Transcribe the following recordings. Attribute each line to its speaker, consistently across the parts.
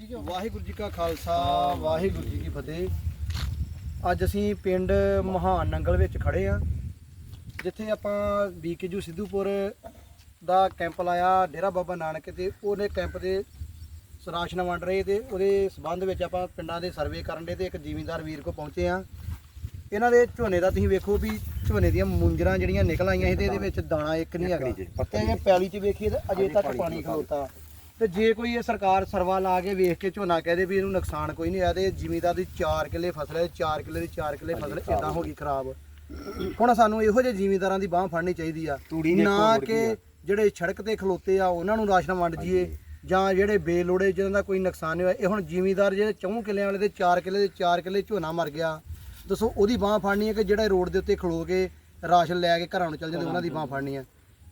Speaker 1: ਵਾਹਿਗੁਰੂ ਜੀ ਕਾ ਖਾਲਸਾ ਵਾਹਿਗੁਰੂ ਜੀ ਕੀ ਫਤਿਹ। ਅੱਜ ਅਸੀਂ ਪਿੰਡ ਮਹਾਨ ਨੰਗਲ ਵਿੱਚ ਖੜੇ ਆ ਜਿੱਥੇ ਆਪਾਂ ਬੀਕੇਜੂ ਸਿੱਧੂਪੁਰ ਦਾ ਕੈਂਪ ਲਾਇਆ ਡੇਰਾ ਬਾਬਾ ਨਾਨਕ ਤੇ ਉਹਨੇ ਕੈਂਪ ਦੇ ਰਾਸ਼ਨ ਵੰਡ ਰਹੇ ਤੇ ਉਹਦੇ ਸਬੰਧ ਵਿੱਚ ਆਪਾਂ ਪਿੰਡਾਂ ਦੇ ਸਰਵੇ ਕਰਨ ਦੇ ਤੇ ਇੱਕ ਜ਼ਿਮੀਂਦਾਰ ਵੀਰ ਕੋ ਪਹੁੰਚੇ ਆ ਇਹਨਾਂ ਦੇ ਝੋਨੇ ਦਾ ਤੁਸੀਂ ਵੇਖੋ ਵੀ ਝੋਨੇ ਦੀਆਂ ਮੁੰਜਰਾਂ ਜਿਹੜੀਆਂ ਨਿਕਲ ਆਈਆਂ ਇਹਦੇ ਵਿੱਚ ਦਾਣਾ ਇੱਕ ਨਹੀਂ ਹੈਗਾ। ਤੇ ਇਹ ਪੈਲੀ 'ਚ ਵੇਖੀਏ ਤਾਂ ਅਜੇ ਤੱਕ ਪਾਣੀ ਖਲੋਤਾ। ਤੇ ਜੇ ਕੋਈ ਇਹ ਸਰਕਾਰ ਸਰਵਾ ਲਾ ਕੇ ਵੇਖ ਕੇ ਝੋਨਾ ਕਹਦੇ ਵੀ ਇਹਨੂੰ ਨੁਕਸਾਨ ਕੋਈ ਨਹੀਂ ਆਇਆ ਤੇ ਜ਼ਿਮੀਦਾਰ ਦੀ 4 ਕਿੱਲੇ ਫਸਲ ਹੈ 4 ਕਿੱਲੇ ਦੀ 4 ਕਿੱਲੇ ਫਸਲ ਇਦਾਂ ਹੋ ਗਈ ਖਰਾਬ। ਹੁਣ ਸਾਨੂੰ ਇਹੋ ਜਿਹੇ ਜ਼ਿਮੀਦਾਰਾਂ ਦੀ ਬਾਹ ਫੜਨੀ ਚਾਹੀਦੀ ਆ ਨਾ ਕਿ
Speaker 2: ਆ।
Speaker 1: ਜਿਹੜੇ ਸੜਕ ਤੇ ਖਲੋਤੇ ਆ ਉਹਨਾਂ ਨੂੰ ਰਾਸ਼ਨ ਵੰਡ ਜੀਏ ਜਾਂ ਜਿਹੜੇ ਬੇਲੋੜੇ ਜਿਹਨਾਂ ਦਾ ਕੋਈ ਨੁਕਸਾਨ ਨਹੀਂ ਹੋਇਆ ਇਹ ਹੁਣ ਜ਼ਿਮੀਦਾਰ ਜਿਹੜੇ ਚੌਂ ਕਿੱਲਿਆਂ ਵਾਲੇ ਦੇ 4 ਕਿੱਲੇ ਦੇ 4 ਕਿੱਲੇ ਝੋਨਾ ਮਰ ਗਿਆ। ਦੱਸੋ ਉਹਦੀ ਬਾਹ ਫੜਨੀ ਹੈ ਕਿ ਜਿਹੜਾ ਰੋਡ ਦੇ ਉੱਤੇ ਖਲੋ ਕੇ ਰਾਸ਼ਨ ਲੈ ਕੇ ਘਰਾਂ ਨੂੰ ਚੱਲ ਜਾਂਦੇ ਉਹਨਾਂ ਦੀ ਬਾਹ ਫੜਨੀ ਹੈ?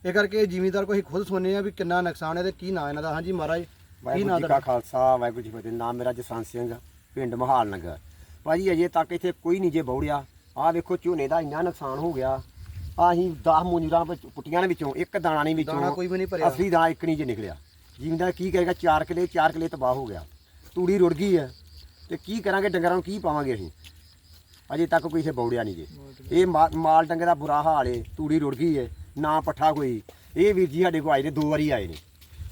Speaker 1: ਇਹ ਕਰਕੇ ਜ਼ਿਮੀਦਾਰ ਕੋਈ ਖੁਦ ਸੁਣਨੇ ਆ ਵੀ ਕਿੰਨਾ ਨੁਕਸਾਨ ਹੈ ਤੇ ਕੀ ਨਾਂ ਇਹਨਾਂ ਦਾ। ਹਾਂਜੀ ਮਹਾਰਾਜ ਕੀ
Speaker 2: ਵਾਹਿਗੁਰੂ
Speaker 1: ਨਾਂ
Speaker 2: ਕਾ
Speaker 1: ਦਾ
Speaker 2: ਖਾਲਸਾ ਵਾਹਿਗੁਰੂ ਜੀ ਕੀ ਫਤਿਹ। ਨਾਮ ਮੇਰਾ ਜਸਵੰਤ ਸਿੰਘ ਪਿੰਡ ਮਹਾਲ ਨਗਰ। ਭਾਜੀ ਅਜੇ ਤੱਕ ਇੱਥੇ ਕੋਈ ਨਹੀਂ ਜੇ ਬੌੜਿਆ। ਆਹ ਵੇਖੋ ਝੋਨੇ ਦਾ ਇੰਨਾ ਨੁਕਸਾਨ ਹੋ ਗਿਆ। ਆਹੀ 10 ਮੁੰਜਰਾਂ ਵਿੱਚ ਪੁੱਟੀਆਂ ਦੇ ਵਿੱਚੋਂ ਇੱਕ ਦਾਣਾ ਨਹੀਂ ਵਿੱਚੋਂ
Speaker 1: ਦਾਣਾ ਕੋਈ ਵੀ ਨਹੀਂ ਭਰਿਆ।
Speaker 2: ਅਸਲੀ ਦਾਣਾ ਇੱਕ ਨਹੀਂ ਜੇ ਨਿਕਲਿਆ। ਜਿੰਦਾ ਕੀ ਕਰੇਗਾ 4 ਕਿਲੇ 4 ਕਿਲੇ ਤਬਾਹ ਹੋ ਗਿਆ। ਤੂੜੀ ਰੁੜ ਗਈ ਹੈ। ਤੇ ਕੀ ਕਰਾਂਗੇ ਡੰਗਰਾਂ ਨੂੰ ਕੀ ਪਾਵਾਂਗੇ ਅਸੀਂ? ਅਜੇ ਤੱਕ ਕੋਈ ਇੱਥੇ ਬੌੜਿਆ ਨਹੀਂ ਜੇ। ਇਹ ਮਾ- ਮਾਲ ਡੰਗਰ ਦਾ ਬੁਰਾ ਹਾਲ ਏ ਤੂੜੀ ਰੁੜ ਗਈ ਏ। ਨਾ ਪੱਠਾ ਕੋਈ। ਇਹ ਵੀਰ ਜੀ ਸਾਡੇ ਕੋਲ ਆਏ ਨੇ ਦੋ ਵਾਰੀ ਆਏ ਨੇ।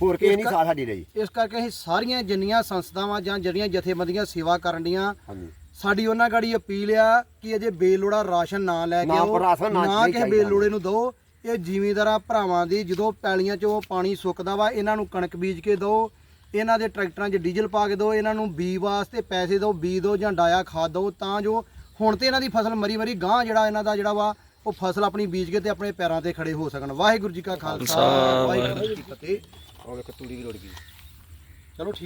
Speaker 2: ਹੋਰ ਕਿਸੇ ਨਹੀਂ ਸਾਥ ਸਾਡੀ ਰਹੀ
Speaker 1: ਇਸ ਕਰਕੇ ਅਸੀਂ ਸਾਰੀਆਂ ਜਿੰਨੀਆਂ ਸੰਸਥਾਵਾਂ ਜਾਂ ਜਿਹੜੀਆਂ ਜਥੇਬੰਦੀਆਂ ਸੇਵਾ ਕਰਨ
Speaker 2: ਹਾਂਜੀ।
Speaker 1: ਸਾਡੀ ਉਹਨਾਂ ਗਾੜੀ ਅਪੀਲ ਆ ਕਿ ਅਜੇ ਬੇਲੋੜਾ ਰਾਸ਼ਨ ਨਾ ਲੈ ਕੇ
Speaker 2: ਨਾ
Speaker 1: ਆਓ
Speaker 2: ਰਾਸ਼ਨ ਨਾ
Speaker 1: ਨਾ
Speaker 2: ਨਹੀਂ
Speaker 1: ਕਿਸੇ
Speaker 2: ਚਾਹੀਦਾ।
Speaker 1: ਬੇਲੋੜੇ ਨੂੰ ਦਿਓ। ਇਹ ਜ਼ਿਮੀਂਦਾਰਾਂ ਭਰਾਵਾਂ ਦੀ ਜਦੋਂ ਪੈਲੀਆਂ 'ਚੋਂ ਪਾਣੀ ਸੁੱਕਦਾ ਵਾ ਇਹਨਾਂ ਨੂੰ ਕਣਕ ਬੀਜ ਕੇ ਦਿਓ। ਇਹਨਾਂ ਦੇ ਟਰੈਕਟਰਾਂ 'ਚ ਡੀਜ਼ਲ ਪਾ ਕੇ ਦਿਓ ਇਹਨਾਂ ਨੂੰ ਬੀ ਵਾਸਤੇ ਪੈਸੇ ਦਿਓ ਬੀ ਦਿਓ ਜਾਂ ਡਾਇਆ ਖਾਦ ਦਿਓ ਤਾਂ ਜੋ ਹੁਣ ਤੇ ਇਹਨਾਂ ਦੀ ਫਸਲ ਮਰੀ ਮਰੀ ਗਾਂ ਜਿਹੜਾ ਇਹਨਾਂ ਦਾ ਜਿਹੜਾ ਵਾ ਉਹ ਫਸਲ ਆਪਣੀ ਬੀਜ ਕੇ ਤੇ ਆਪਣੇ ਪੈਰਾਂ ਤੇ ਖੜੇ ਹੋ ਸਕਣ। ਵਾਹਿਗੁਰੂ ਜੀ ਕਾ ਖਾਲਸਾ ਵਾਹਿਗੁਰੂ ਜੀ ਕੀ ਫਤਿਹ।
Speaker 2: ਉਹ ਵੇਖੋ ਤੂੜੀ ਵੀ ਰੁੜ ਗਈ।
Speaker 1: ਚਲੋ ਠੀਕ